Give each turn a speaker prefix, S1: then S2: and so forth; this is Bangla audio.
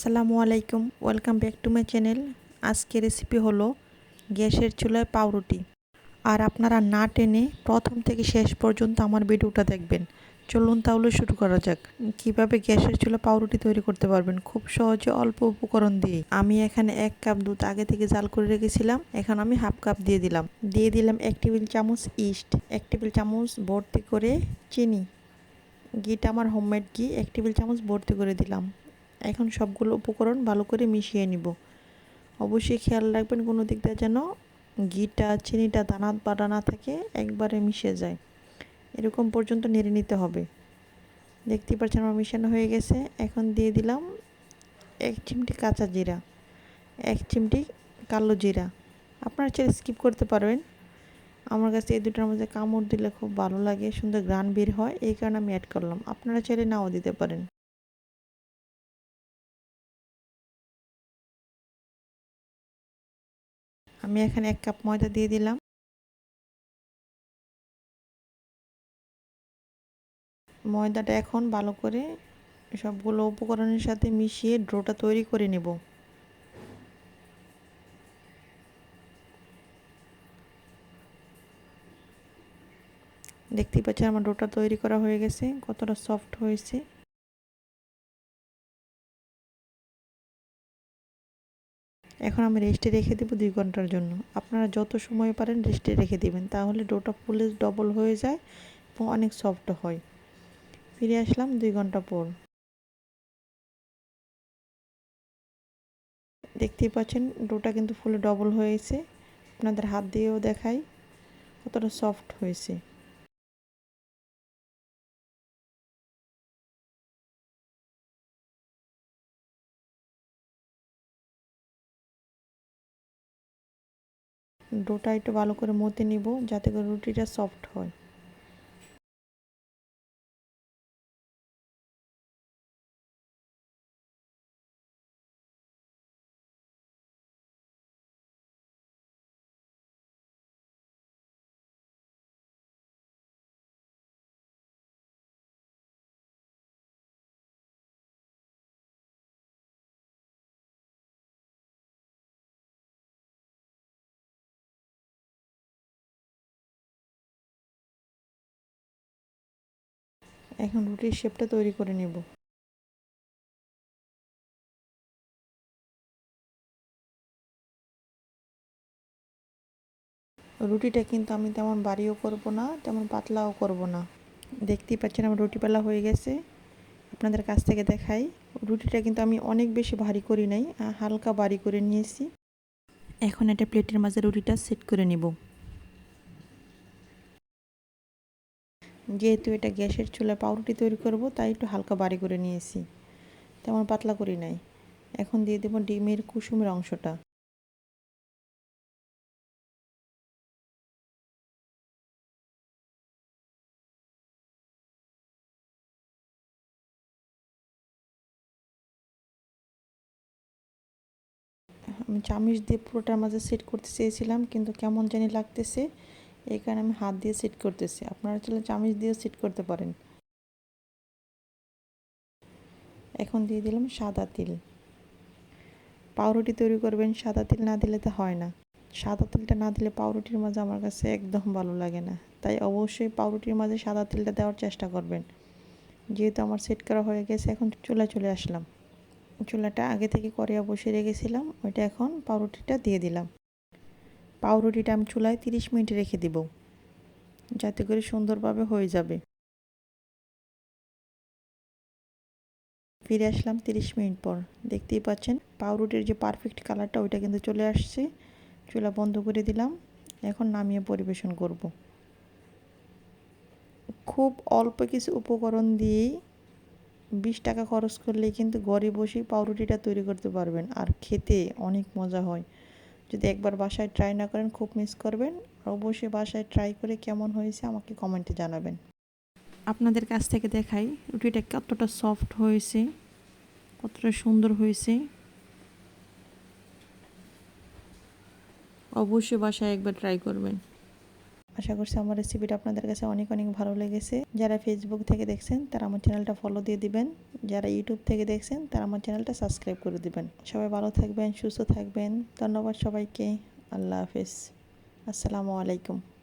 S1: আসসালামু আলাইকুম, welcome back to my channel. আজকে রেসিপি হলো গ্যাসের চুলায় পাউরুটি। আর আপনারা না টেনে প্রথম থেকে শেষ পর্যন্ত আমার ভিডিওটা দেখবেন। চলুন তাহলে শুরু করা যাক। কীভাবে গ্যাসের চুলা পাউরুটি তৈরি করতে পারবেন? খুব সহজে অল্প উপকরণ দিয়ে। আমি এখানে এক কাপ দুধ আগে থেকে জাল করে রেখেছিলাম। এখন আমি হাফ কাপ দিয়ে দিলাম। দিয়ে দিলাম এক টেবিল চামচ ইস্ট। এক টেবিল চামচ ভর্তি করে চিনি। ঘিটা আমার হোমমেড ঘি এক টেবিল চামচ ভর্তি করে দিলাম। এখন সবগুলো উপকরণ ভালো করে মিশিয়ে নিব। অবশ্যই খেয়াল রাখবেন কোনো দিক দিয়ে যেন ঘিটা, চিনিটা দানা বাটা না থাকে, একবারে মিশে যায়। এরকম পর্যন্ত নেড়ে নিতে হবে। দেখতেই পাচ্ছেন আমার মিশানো হয়ে গেছে। এখন দিয়ে দিলাম এক চিমটি কাঁচা জিরা, এক চিমটি কালো জিরা। আপনারা চাইলে স্কিপ করতে পারবেন। আমার কাছে এই দুটোর মধ্যে কামড় দিলে খুব ভালো লাগে, সুন্দর গ্রান বের হয়, এই কারণে আমি অ্যাড করলাম। আপনারা চাইলে নাও দিতে পারেন। আমি এখানে এক কাপ ময়দা দিয়ে দিলাম। ময়দাটা এখন ভালো করে সবগুলো উপকরণের সাথে মিশিয়ে ড্রোটা তৈরি করে নেব। দেখতেই পাচ্ছেন আমার ডোটা তৈরি করা হয়ে গেছে, কতটা সফট হয়েছে। এখন আমি রেস্টে রেখে দেবো দুই ঘণ্টার জন্য। আপনারা যত সময় পারেন রেস্টে রেখে দেবেন, তাহলে ডোটা ফুলে ডবল হয়ে যায় এবং অনেক সফট হয়। ফিরে আসলাম দুই ঘণ্টা পর। দেখতেই পাচ্ছেন ডোটা কিন্তু ফুলে ডবল হয়েছে। আপনাদের হাত দিয়েও দেখাই কতটা সফট হয়েছে। ডোটা একটু ভালো করে মতে নিব যাতে করে রুটিটা সফট হয়। এখন রুটির শেপটা তৈরি করে নেব। রুটিটা কিন্তু আমি তেমন বাড়িও করব না, তেমন পাতলাও করব না। দেখতেই পাচ্ছেন আমার রুটি পালা হয়ে গেছে। আপনাদের কাছ থেকে দেখাই। রুটিটা কিন্তু আমি অনেক বেশি ভারী করি নাই, হালকা বাড়ি করে নিয়েছি। এখন এটা প্লেটের মাঝে রুটিটা সেট করে নিব। যেহেতু এটা গ্যাসের চুলায় পাউরুটি তৈরি করব, তাই একটু হালকা বাড়ি করে নিয়েছি। তেমন পাতলা করি নাই। এখন দিয়ে দেবো ডিমের কুসুমের অংশটা। আমি চামিচ দিয়ে পুরোটার মাঝে সেট করতে চেয়েছিলাম, কিন্তু কেমন জানি লাগতেছে। এই কারণে আমি হাত দিয়ে সেট করতেছি। আপনারা চাইলে চামিচ দিয়েও সেট করতে পারেন। এখন দিয়ে দিলাম সাদা তিল। পাউরুটি তৈরি করবেন, সাদা তিল না দিলে তো হয় না। সাদা তিলটা না দিলে পাউরুটির মাঝে আমার কাছে একদম ভালো লাগে না। তাই অবশ্যই পাউরুটির মাঝে সাদা তিলটা দেওয়ার চেষ্টা করবেন। যেহেতু আমার সেট করা হয়ে গেছে, এখন চুলা চলে আসলাম। চুলাটা আগে থেকে করিয়া বসে রেখেছিলাম, ওইটা এখন পাউরুটিটা দিয়ে দিলাম। পাউরুটিটা আমি চুলায় তিরিশ মিনিট রেখে দিব। যাতে করে সুন্দরভাবে হয়ে যাবে। ফিরে আসলাম তিরিশ মিনিট পর। দেখতেই পাচ্ছেন, পাউরুটির যে পারফেক্ট কালারটা ওইটা কিন্তু চলে আসছে। চুলা বন্ধ করে দিলাম। এখন নামিয়ে পরিবেশন করব। খুব অল্প কিছু উপকরণ দিয়েই বিশ টাকা খরচ করলেই কিন্তু ঘরে বসেই পাউরুটিটা তৈরি করতে পারবেন। আর খেতে অনেক মজা হয়। যদি একবার বাসায় ট্রাই না করেন, খুব মিস করবেন। অবশ্যই বাসায় ট্রাই করে কেমন হয়েছে আমাকে কমেন্টে জানাবেন। আপনাদের কাছ থেকে দেখাই, রুটিটা কতটা সফট হয়েছে, কতটা সুন্দর হয়েছে। অবশ্যই বাসায় একবার ট্রাই করবেন। আশা করছি আমার রেসিপিটা আপনাদের কাছে অনেক অনেক ভালো লেগেছে। যারা ফেসবুক থেকে দেখছেন, তারা আমার চ্যানেলটা ফলো দিয়ে দিবেন। যারা ইউটিউব থেকে দেখছেন, তারা আমার চ্যানেলটা সাবস্ক্রাইব করে দিবেন। সবাই ভালো থাকবেন, সুস্থ থাকবেন। ধন্যবাদ সবাইকে। আল্লাহ হাফেজ। আসসালামু আলাইকুম।